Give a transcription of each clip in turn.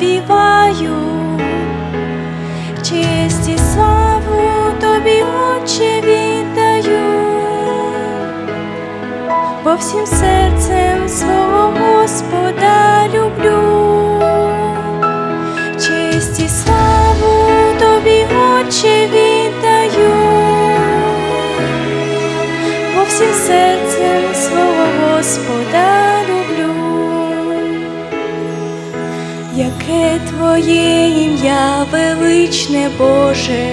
співаю, честь і славу тобі, Отче, віддаю, бо всім серцем свого Господа люблю, честь і славу тобі, Отче, віддаю, бо всім серцем свого Твоє ім'я величне Боже,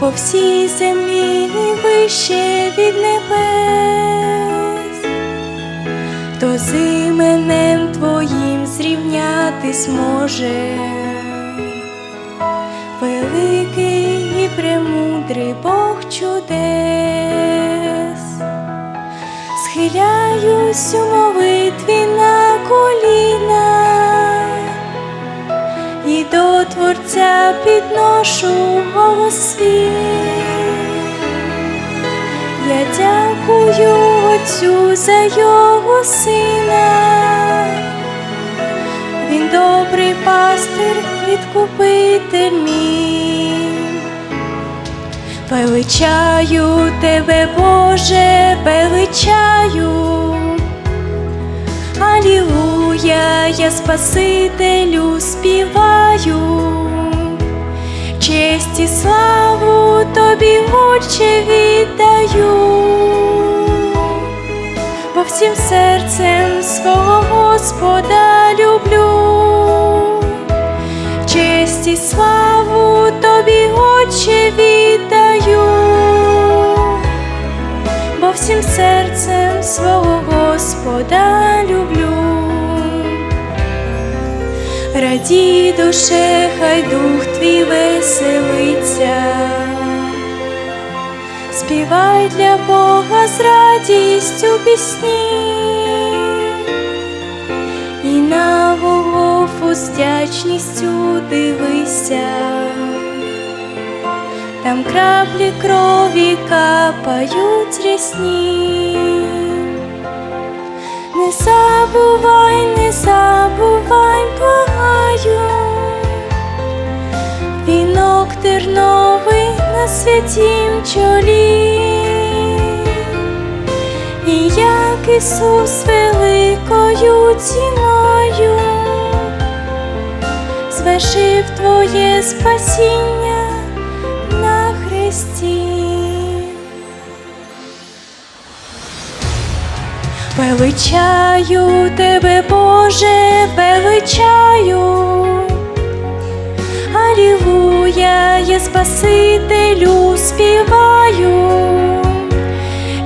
по всій землі вище від небес, хто з іменем Твоїм зрівнятись може, великий і премудрий Бог чудес, схиляюсь у молитві на коліна Творця підношу голос свій. Я дякую Отцю за його сина. Він добрий пастир, відкупитель мій. Величаю тебе, Боже, величаю. Алілуя, я Спасителю співаю, честь і славу тобі, Отче, віддаю, бо всім серцем свого Господа люблю, честь і славу тобі, Отче, віддаю. Бо всім серцем свого Господа Радій душе, хай дух твій веселиться, співай для Бога з радістю пісні, і на Голгофу з вдячністю дивися. Там краплі крові капають рясні. Святім чолі, і як Ісус великою ціною звершив Твоє спасіння на Христі. Величаю тебе, Боже, величаю. Алілуя, я Спасителю співаю,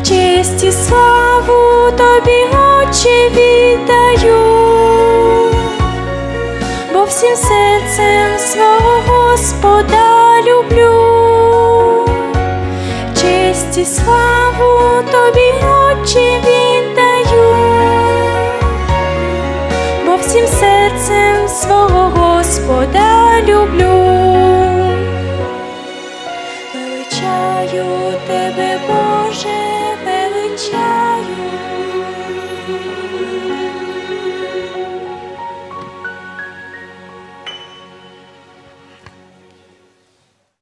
честь і славу тобі, Отче, віддаю. Бо всім серцем свого Господа люблю, честь і славу тобі, Отче, віддаю, бо всім серцем свого Господа люблю,